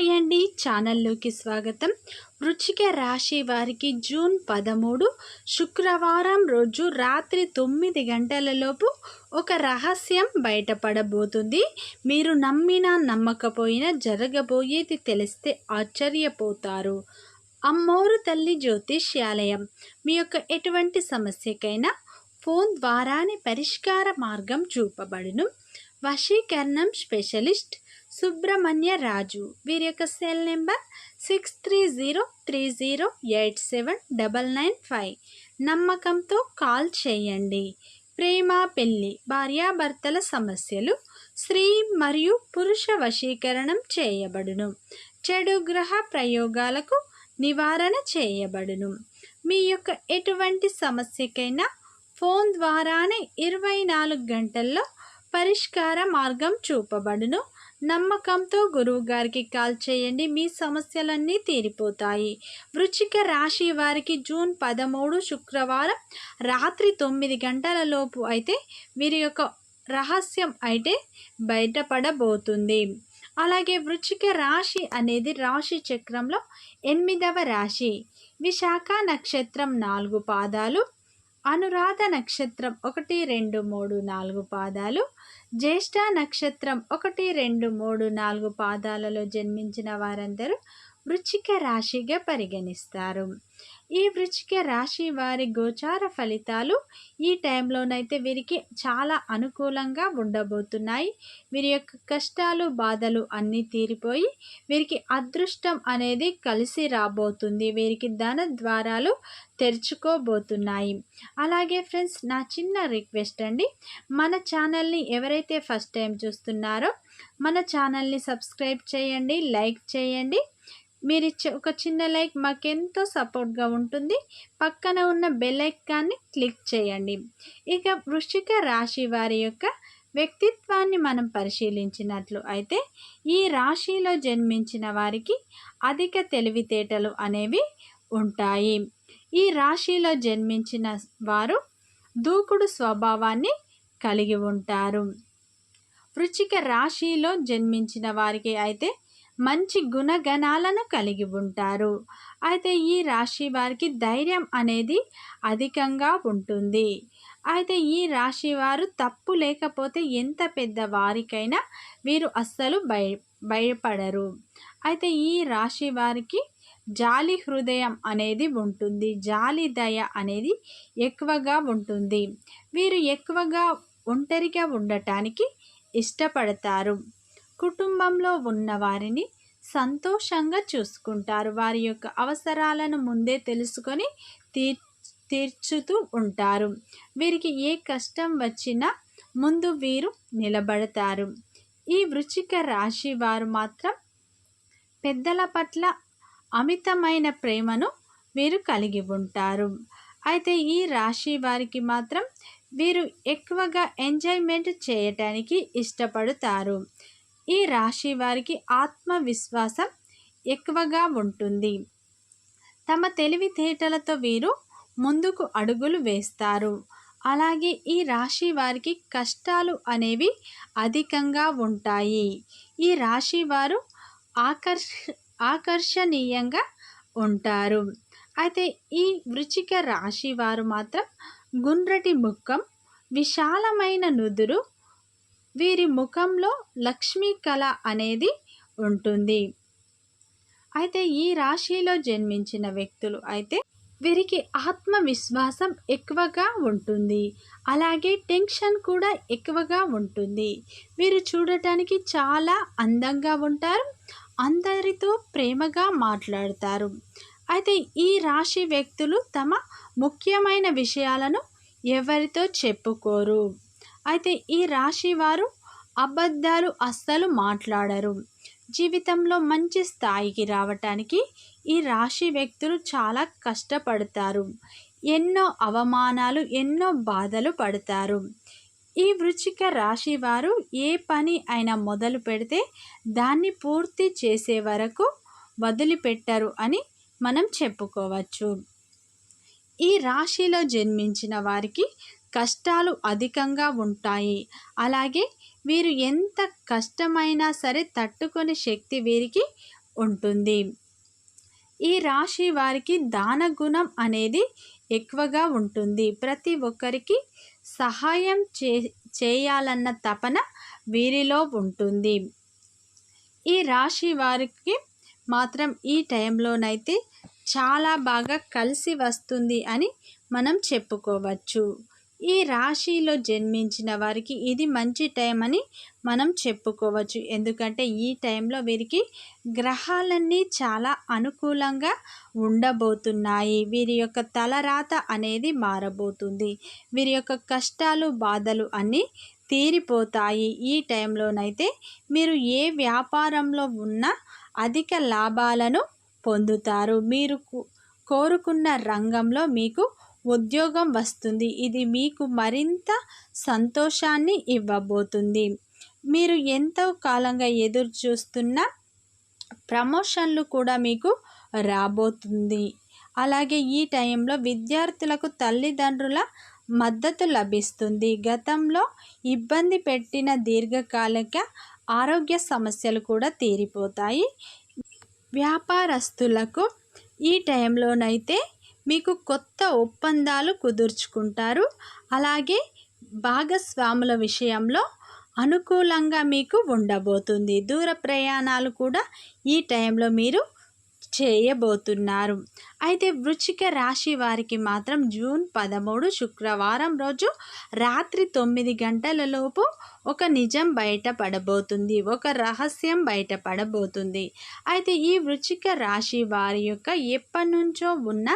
Hi అండి. ఛానల్లోకి స్వాగతం. వృచ్చిక రాశి వారికి జూన్ పదమూడు శుక్రవారం రోజు రాత్రి తొమ్మిది గంటలలోపు ఒక రహస్యం బయటపడబోతుంది. మీరు నమ్మినా నమ్మకపోయినా జరగబోయేది తెలిస్తే ఆశ్చర్యపోతారు. అమ్మోరు తల్లి జ్యోతిష్యాలయం. మీ యొక్క ఎటువంటి సమస్యకైనా ఫోన్ ద్వారానే పరిష్కార మార్గం చూపబడును. వశీకరణం స్పెషలిస్ట్ సుబ్రహ్మణ్య రాజు. వీరి యొక్క cell number six three zero three zero eight seven double nine five. నమ్మకంతో కాల్ చేయండి. ప్రేమ పెళ్ళి భార్యాభర్తల సమస్యలు స్త్రీ మరియు పురుష వశీకరణం చేయబడును. చెడు గ్రహ ప్రయోగాలకు నివారణ చేయబడును. మీ యొక్క ఎటువంటి సమస్యకైనా ఫోన్ ద్వారానే ఇరవై నాలుగు గంటల్లో పరిష్కార మార్గం చూపబడును. నమ్మకంతో గురువు గారికి కాల్ చేయండి. మీ సమస్యలన్నీ తీరిపోతాయి. వృచ్చిక రాశి వారికి జూన్ పదమూడు శుక్రవారం రాత్రి తొమ్మిది గంటల లోపు అయితే వీరి యొక్క రహస్యం అయితే బయటపడబోతుంది. అలాగే వృచ్చిక రాశి అనేది రాశి చక్రంలో ఎనిమిదవ రాశి. విశాఖ నక్షత్రం నాలుగు పాదాలు అనురాధ నక్షత్రం ఒకటి రెండు మూడు నాలుగు పాదాలు. జ్యేష్ఠ నక్షత్రం ఒకటి రెండు మూడు నాలుగు పాదాలలో జన్మించిన వారందరూ వృచ్చిక రాశిగా పరిగణిస్తారు. ఈ వృచ్చిక రాశి వారి గోచార ఫలితాలు ఈ టైంలోనైతే వీరికి చాలా అనుకూలంగా ఉండబోతున్నాయి. వీరి యొక్క కష్టాలు బాధలు అన్నీ తీరిపోయి వీరికి అదృష్టం అనేది కలిసి రాబోతుంది. వీరికి ధన ద్వారాలు తెరుచుకోబోతున్నాయి. అలాగే ఫ్రెండ్స్ నా చిన్న రిక్వెస్ట్ అండి. మన ఛానల్ని ఎవరైతే ఫస్ట్ టైం చూస్తున్నారో మన ఛానల్ని సబ్స్క్రైబ్ చేయండి లైక్ చేయండి. మీరు ఇచ్చే ఒక చిన్న లైక్ మాకెంతో సపోర్ట్గా ఉంటుంది. పక్కన ఉన్న బెల్ ఐకాన్ని క్లిక్ చేయండి. ఇక వృశ్చిక రాశి వారి యొక్క వ్యక్తిత్వాన్ని మనం పరిశీలించినట్లు అయితే ఈ రాశిలో జన్మించిన వారికి అధిక తెలివితేటలు అనేవి ఉంటాయి. ఈ రాశిలో జన్మించిన వారు దూకుడు స్వభావాన్ని కలిగి ఉంటారు. వృచ్చిక రాశిలో జన్మించిన వారికి అయితే మంచి గుణగణాలను కలిగి ఉంటారు. అయితే ఈ రాశి వారికి ధైర్యం అనేది అధికంగా ఉంటుంది. అయితే ఈ రాశి వారు తప్పు లేకపోతే ఎంత పెద్ద వారికైనా వీరు అస్సలు భయ భయపడరు. అయితే ఈ రాశి వారికి జాలి హృదయం అనేది ఉంటుంది. జాలి దయ అనేది ఎక్కువగా ఉంటుంది. వీరు ఎక్కువగా ఒంటరిగా ఉండటానికి ఇష్టపడతారు. కుటుంబంలో ఉన్న వారిని సంతోషంగా చూసుకుంటారు. వారి యొక్క అవసరాలను ముందే తెలుసుకొని తీర్ తీర్చుతూ ఉంటారు. వీరికి ఏ కష్టం వచ్చినా ముందు వీరు నిలబడతారు. ఈ వృచ్చిక రాశి వారు మాత్రం పెద్దల పట్ల అమితమైన ప్రేమను వీరు కలిగి ఉంటారు. అయితే ఈ రాశి వారికి మాత్రం వీరు ఎక్కువగా ఎంజాయ్మెంట్ చేయటానికి ఇష్టపడతారు. ఈ రాశి వారికి ఆత్మవిశ్వాసం ఎక్కువగా ఉంటుంది. తమ తెలివితేటలతో వీరు ముందుకు అడుగులు వేస్తారు. అలాగే ఈ రాశి వారికి కష్టాలు అనేవి అధికంగా ఉంటాయి. ఈ రాశి వారు ఆకర్ష ఆకర్షణీయంగా ఉంటారు. అయితే ఈ వృచిక రాశి వారు మాత్రం గుండ్రటి ముఖం విశాలమైన నుదురు వీరి ముఖంలో లక్ష్మీ కళ అనేది ఉంటుంది. అయితే ఈ రాశిలో జన్మించిన వ్యక్తులు అయితే వీరికి ఆత్మవిశ్వాసం ఎక్కువగా ఉంటుంది. అలాగే టెన్షన్ కూడా ఎక్కువగా ఉంటుంది. వీరు చూడటానికి చాలా అందంగా ఉంటారు. అందరితో ప్రేమగా మాట్లాడతారు. అయితే ఈ రాశి వ్యక్తులు తమ ముఖ్యమైన విషయాలను ఎవరితో చెప్పుకోరు? అయితే ఈ రాశి వారు అబద్ధాలు అస్సలు మాట్లాడరు. జీవితంలో మంచి స్థాయికి రావటానికి ఈ రాశి వ్యక్తులు చాలా కష్టపడతారు. ఎన్నో అవమానాలు ఎన్నో బాధలు పడతారు. ఈ వృచ్చిక రాశి వారు ఏ పని అయినా మొదలు పెడితే దాన్ని పూర్తి చేసే వరకు వదిలిపెట్టరు అని మనం చెప్పుకోవచ్చు. ఈ రాశిలో జన్మించిన వారికి కష్టాలు అధికంగా ఉంటాయి. అలాగే వీరు ఎంత కష్టమైనా సరే తట్టుకునే శక్తి వీరికి ఉంటుంది. ఈ రాశి వారికి దాన గుణం అనేది ఎక్కువగా ఉంటుంది. ప్రతి ఒక్కరికి సహాయం చే చేయాలన్న తపన వీరిలో ఉంటుంది. ఈ రాశి వారికి మాత్రం ఈ టైంలోనైతే చాలా బాగా కలిసి వస్తుంది అని మనం చెప్పుకోవచ్చు. ఈ రాశిలో జన్మించిన వారికి ఇది మంచి టైం అని మనం చెప్పుకోవచ్చు. ఎందుకంటే ఈ టైంలో వీరికి గ్రహాలన్నీ చాలా అనుకూలంగా ఉండబోతున్నాయి. వీరి యొక్క తలరాత అనేది మారబోతుంది. వీరి యొక్క కష్టాలు బాధలు అన్నీ తీరిపోతాయి. ఈ టైంలోనైతే మీరు ఏ వ్యాపారంలో ఉన్నా అధిక లాభాలను పొందుతారు. మీరు కోరుకున్న రంగంలో మీకు ఉద్యోగం వస్తుంది. ఇది మీకు మరింత సంతోషాన్ని ఇవ్వబోతుంది. మీరు ఎంతో కాలంగా ఎదురు చూస్తున్న ప్రమోషన్లు కూడా మీకు రాబోతుంది. అలాగే ఈ టైంలో విద్యార్థులకు తల్లిదండ్రుల మద్దతు లభిస్తుంది. గతంలో ఇబ్బంది పెట్టిన దీర్ఘకాలిక ఆరోగ్య సమస్యలు కూడా తీరిపోతాయి. వ్యాపారస్తులకు ఈ టైంలోనైతే మీకు కొత్త ఒప్పందాలు కుదుర్చుకుంటారు. అలాగే భాగస్వాముల విషయంలో అనుకూలంగా మీకు ఉండబోతుంది. దూర ప్రయాణాలు కూడా ఈ టైంలో మీరు చేయబోతున్నారు. అయితే వృచ్చిక రాశి వారికి మాత్రం జూన్ పదమూడు శుక్రవారం రోజు రాత్రి తొమ్మిది గంటల లోపు ఒక నిజం బయటపడబోతుంది ఒక రహస్యం బయటపడబోతుంది. అయితే ఈ వృచ్చిక రాశి వారి యొక్క ఎప్పటి నుంచో ఉన్న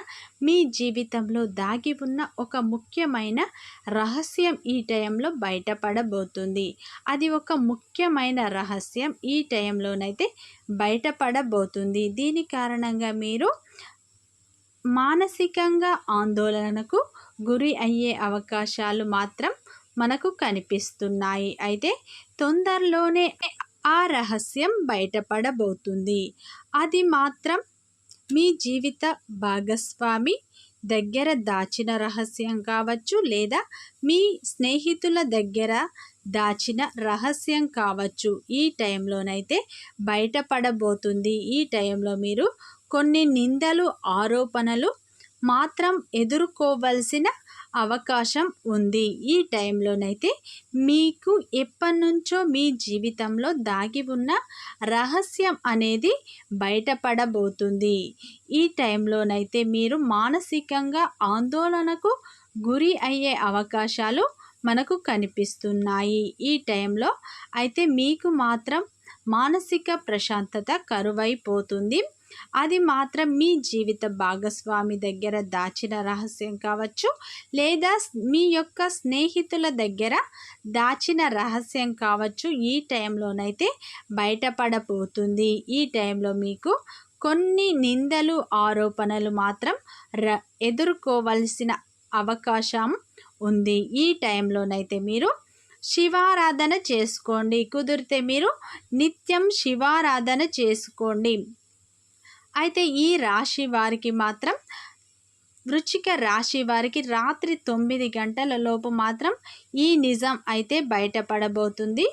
మీ జీవితంలో దాగి ఉన్న ఒక ముఖ్యమైన రహస్యం ఈ టైంలో బయటపడబోతుంది. అది ఒక ముఖ్యమైన రహస్యం ఈ టైంలోనైతే బయటపడబోతుంది. దీని కారణంగా మీరు మానసికంగా ఆందోళనకు గురి అయ్యే అవకాశాలు మాత్రం మనకు కనిపిస్తున్నాయి. అయితే తొందరలోనే ఆ రహస్యం బయటపడబోతుంది. అది మాత్రం మీ జీవిత భాగస్వామి దగ్గర దాచిన రహస్యం కావచ్చు లేదా మీ స్నేహితుల దగ్గర దాచిన రహస్యం కావచ్చు. ఈ టైంలోనైతే బయటపడబోతుంది. ఈ టైంలో మీరు కొన్ని నిందలు ఆరోపణలు మాత్రం ఎదుర్కోవలసిన అవకాశం ఉంది. ఈ టైంలోనైతే మీకు ఎప్పటినుంచో మీ జీవితంలో దాగి ఉన్న రహస్యం అనేది బయటపడబోతుంది. ఈ టైంలోనైతే మీరు మానసికంగా ఆందోళనకు గురి అయ్యే అవకాశాలు మనకు కనిపిస్తున్నాయి. ఈ టైంలో అయితే మీకు మాత్రం మానసిక ప్రశాంతత కరువైపోతుంది. అది మాత్రం మీ జీవిత భాగస్వామి దగ్గర దాచిన రహస్యం కావచ్చు లేదా మీ యొక్క స్నేహితుల దగ్గర దాచిన రహస్యం కావచ్చు. ఈ టైంలోనైతే బయటపడబోతుంది. ఈ టైంలో మీకు కొన్ని నిందలు ఆరోపణలు మాత్రం ర ఎదుర్కోవలసిన అవకాశం ఉంది. ఈ టైంలోనైతే మీరు శివారాధన చేసుకోండి. కుదిరితే మీరు నిత్యం శివారాధన చేసుకోండి. అయితే ఈ రాశి వారికి మాత్రం వృచ్చిక రాశి వారికి రాత్రి తొమ్మిది గంటల లోపు మాత్రం ఈ నిజం అయితే బయటపడబోతుంది.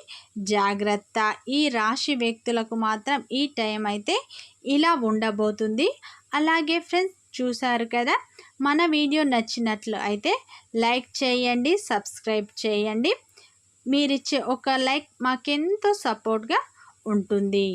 జాగ్రత్త. ఈ రాశి వ్యక్తులకు మాత్రం ఈ టైం అయితే ఇలా ఉండబోతుంది. అలాగే ఫ్రెండ్స్ చూశారు కదా? మన వీడియో నచ్చినట్లు అయితే లైక్ చేయండి సబ్స్క్రైబ్ చేయండి. మీరిచ్చే ఒక లైక్ మాకెంతో సపోర్ట్గా ఉంటుంది.